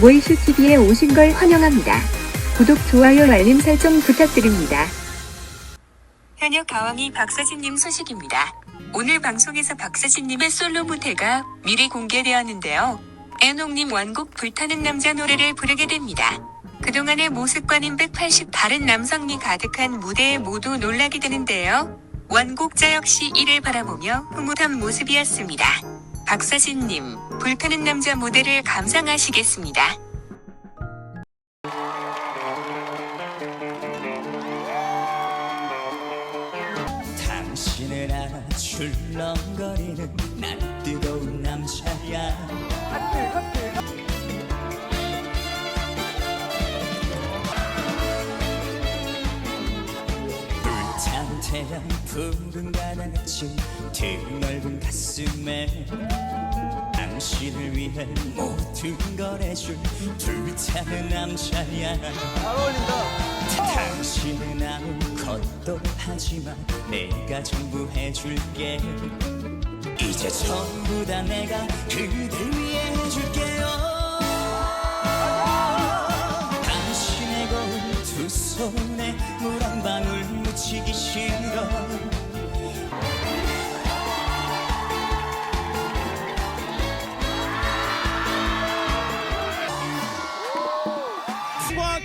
모이슈 TV에 오신 걸 환영합니다. 구독, 좋아요, 알림 설정 부탁드립니다. 현역 가왕이 박서진님 소식입니다. 오늘 방송에서 박서진님의 솔로 무대가 미리 공개되었는데요. 애녹님 완곡 불타는 남자 노래를 부르게 됩니다. 그동안의 모습과는 180 다른 남성미 가득한 무대에 모두 놀라게 되는데요. 완곡자 역시 이를 바라보며 흐뭇한 모습이었습니다. 박서진님, 불타는 남자 무대를 감상하시겠습니다. 당신을 안아 출렁거리는 난 뜨거운 남자야 태양 푸른 가나같이 드넓은 가슴에 당신을 위해 모든 걸 해줄 불타는 남자야. 당신은 아무것도 하지만 내가 전부 해줄게. 이제 전부 다 내가 그댈 위해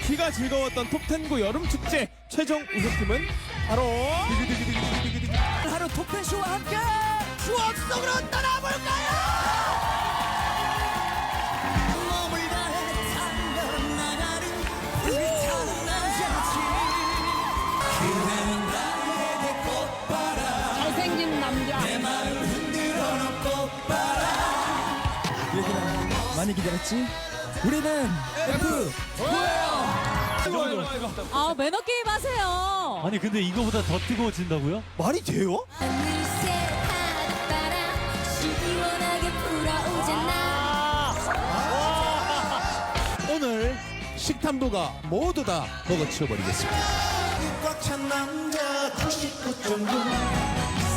귀가 즐거웠던 톱10구 여름 축제 최종 우승팀은 바로 하루 토크쇼와 함께 추억 속으로 떠나볼까요? 몸을 다해 달려나가는 불타는 남자지 그대는 나에게 꽃바람 잘생긴 남자. 내 마음 흔들어 놓은 꽃바람 얘들아 많이 기다렸지? 우리는 F 아 매너 게임 하세요. 아니 근데 이거보다 더 뜨거워진다고요? 말이 돼요? 어느새 바닷바람 시원하게 불어오잖아. 오늘 식탐도가 모두 다 먹어치워버리겠습니다. 꽉찬 남자 99.9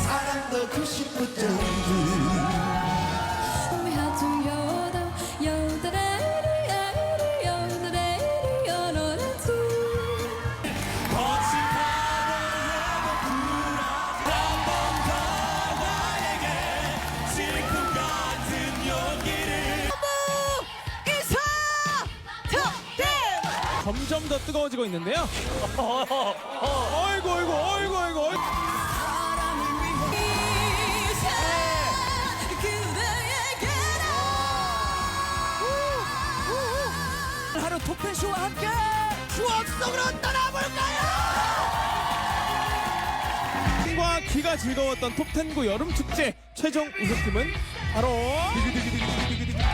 사랑도 99.9 점점 더 뜨거워지고 있는데요 어이구 어이구 어이구 어이구 어이구. 하루 토크쇼와 함께 추억 속으로 떠나볼까요? 과 귀가 즐거웠던 톱10구 여름 축제 최종 우승팀은 바로